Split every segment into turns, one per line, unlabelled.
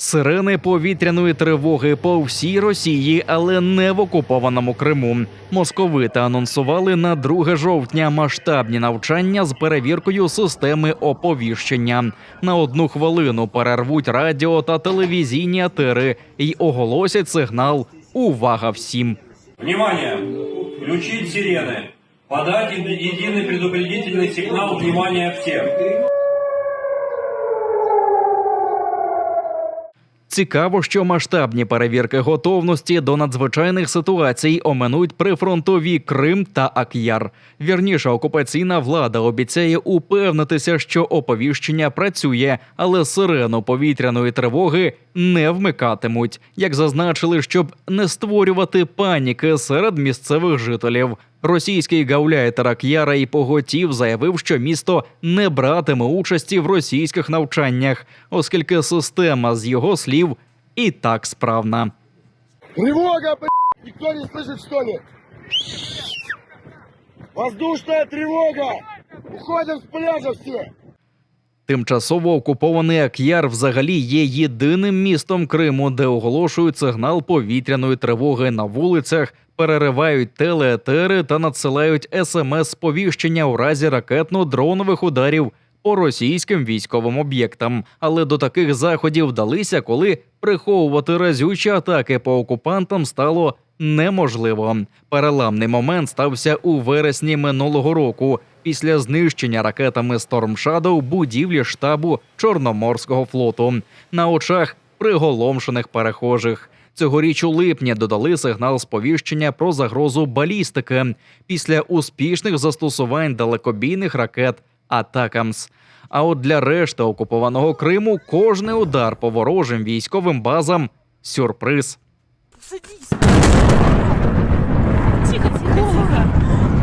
Сирени повітряної тривоги по всій Росії, але не в окупованому Криму. Московити анонсували на 2 жовтня масштабні навчання з перевіркою системи оповіщення. На одну хвилину перервуть радіо та телевізійні етери і оголосять сигнал Увага всім!
Внимание! Включить сирены. Подать еди- единый предупредительный сигнал «Внимание всем!»
Цікаво, що масштабні перевірки готовності до надзвичайних ситуацій оминуть прифронтові Крим та Ак'яр. Вірніше, окупаційна влада обіцяє упевнитися, що оповіщення працює, але сирену повітряної тривоги не вмикатимуть, як зазначили, щоб не створювати паніки серед місцевих жителів. Російський гауляйтер Ак'яра і поготів заявив, що місто не братиме участі в російських навчаннях, оскільки система з його слів і так справна.
Тревога, блядь! Никто не слышит, что ли? Воздушная тревога! Уходим с пляжа все!
Тимчасово окупований Ак'яр взагалі є єдиним містом Криму, де оголошують сигнал повітряної тривоги на вулицях, переривають телеетери та надсилають смс-сповіщення у разі ракетно-дронових ударів по російським військовим об'єктам. Але до таких заходів вдалися, коли приховувати разючі атаки по окупантам стало неможливо. Переламний момент стався у вересні минулого року після знищення ракетами Storm Shadow будівлі штабу Чорноморського флоту на очах приголомшених перехожих. Цьогоріч у липні додали сигнал сповіщення про загрозу балістики після успішних застосувань далекобійних ракет Атакамс. А от для решти окупованого Криму кожний удар по ворожим військовим базам сюрприз.
Тихо, тихо, тихо.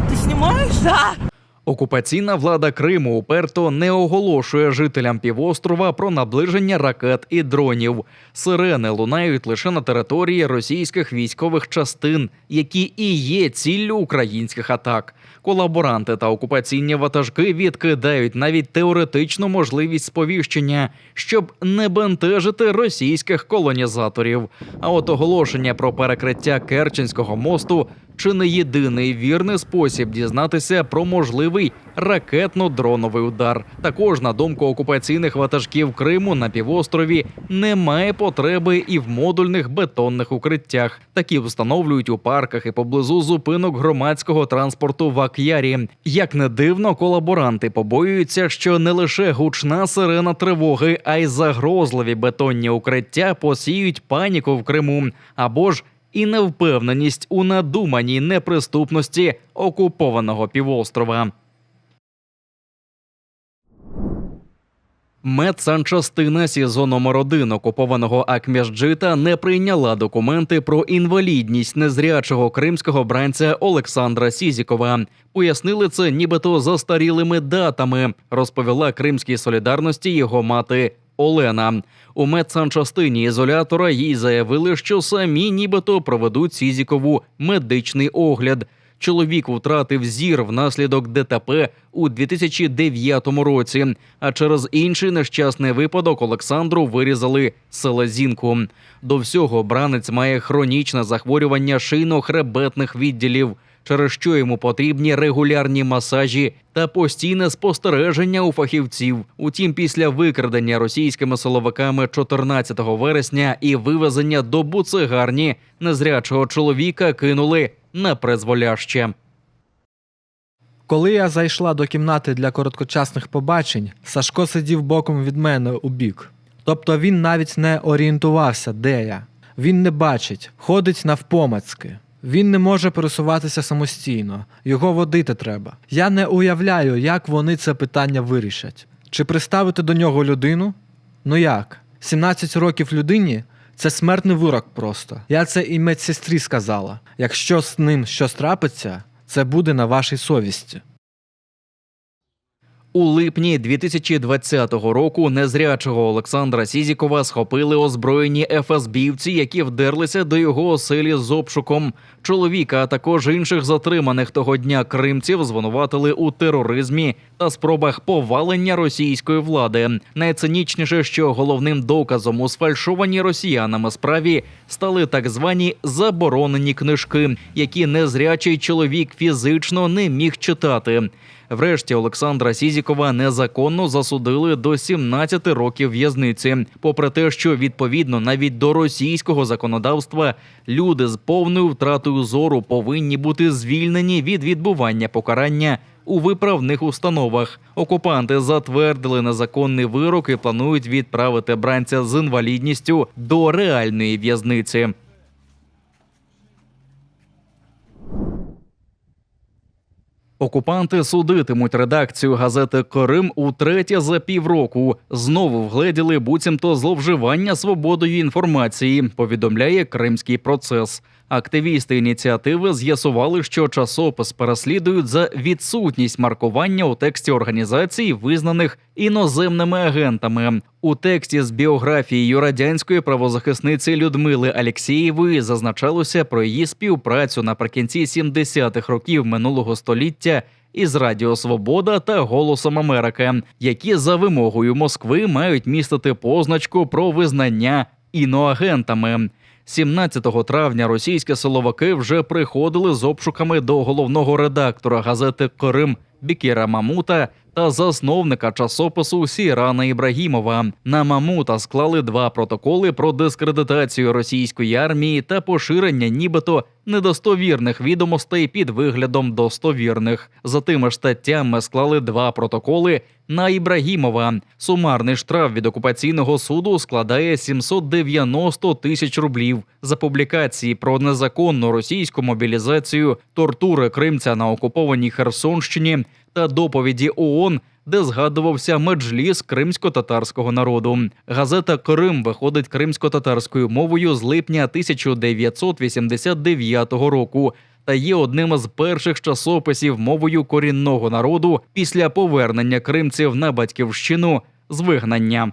Ты снимаешь? Да.
Окупаційна влада Криму уперто не оголошує жителям півострова про наближення ракет і дронів. Сирени лунають лише на території російських військових частин, які і є ціллю українських атак. Колаборанти та окупаційні ватажки відкидають навіть теоретичну можливість сповіщення, щоб не бентежити російських колонізаторів. А от оголошення про перекриття Керченського мосту чи не єдиний вірний спосіб дізнатися про можливий ракетно-дроновий удар. Також на думку окупаційних ватажків Криму на півострові немає потреби і в модульних бетонних укриттях. Такі встановлюють у парках і поблизу зупинок громадського транспорту в Ак'ярі. Як не дивно, колаборанти побоюються, що не лише гучна сирена тривоги, а й загрозливі бетонні укриття посіють паніку в Криму або ж і невпевненість у надуманій неприступності окупованого півострова. Медсанчастина СІЗО номер 1 окупованого Акмяжджита не прийняла документи про інвалідність незрячого кримського бранця Олександра Сізікова. Пояснили це нібито застарілими датами, розповіла Кримській солідарності його мати Олена. У медсанчастині ізолятора їй заявили, що самі нібито проведуть Сізікову медичний огляд. Чоловік втратив зір внаслідок ДТП у 2009 році. А через інший нещасний випадок Олександру вирізали селезінку. До всього бранець має хронічне захворювання шийно-хребетних відділів, через що йому потрібні регулярні масажі та постійне спостереження у фахівців. Утім, після викрадення російськими силовиками 14 вересня і вивезення до буцегарні незрячого чоловіка кинули на призволяще.
Коли я зайшла до кімнати для короткочасних побачень, Сашко сидів боком від мене у бік. Тобто він навіть не орієнтувався, де я. Він не бачить, ходить навпомацьки. Він не може пересуватися самостійно, його водити треба. Я не уявляю, як вони це питання вирішать. Чи приставити до нього людину? Ну як? 17 років людині це смертний вирок просто. Я це і медсестрі сказала. Якщо з ним щось трапиться, це буде на вашій совісті.
У липні 2020 року незрячого Олександра Сізікова схопили озброєні ФСБівці, які вдерлися до його оселі з обшуком. Чоловіка, а також інших затриманих того дня кримців звинуватили у тероризмі та спробах повалення російської влади. Найцинічніше, що головним доказом у сфальшованій росіянами справі стали так звані заборонені книжки, які незрячий чоловік фізично не міг читати. Врешті Олександра Сізікова незаконно засудили до 17 років в'язниці. Попри те, що відповідно навіть до російського законодавства люди з повною втратою зору повинні бути звільнені від відбування покарання у виправних установах. Окупанти затвердили незаконний вирок і планують відправити бранця з інвалідністю до реальної в'язниці. Окупанти судитимуть редакцію газети Крим утретє за півроку. Знову вгледіли буцімто зловживання свободою інформації. Повідомляє Кримський процес. Активісти ініціативи з'ясували, що часопис переслідують за відсутність маркування у тексті організацій, визнаних іноземними агентами. У тексті з біографією радянської правозахисниці Людмили Алєксєєвої зазначалося про її співпрацю наприкінці 70-х років минулого століття із Радіо Свобода та Голосом Америки, які за вимогою Москви мають містити позначку про визнання іноагентами. 17 травня російські силовики вже приходили з обшуками до головного редактора газети Крим Бікіра Мамута та засновника часопису Сірана Ібрагімова. На Мамута склали два протоколи про дискредитацію російської армії та поширення нібито недостовірних відомостей під виглядом достовірних. За тими статтями склали два протоколи на Ібрагімова. Сумарний штраф від окупаційного суду складає 790 тисяч рублів за публікації про незаконну російську мобілізацію, тортури кримця на окупованій Херсонщині та доповіді ООН, де згадувався меджліс кримсько-татарського народу. Газета Крим виходить кримсько-татарською мовою з липня 1989 року. Та є одним із перших часописів мовою корінного народу після повернення кримців на батьківщину з вигнання.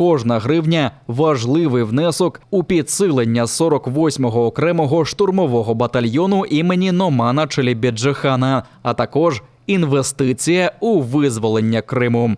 Кожна гривня важливий внесок у підсилення 48-го окремого штурмового батальйону імені Номана Челібіджихана, а також інвестиція у визволення Криму.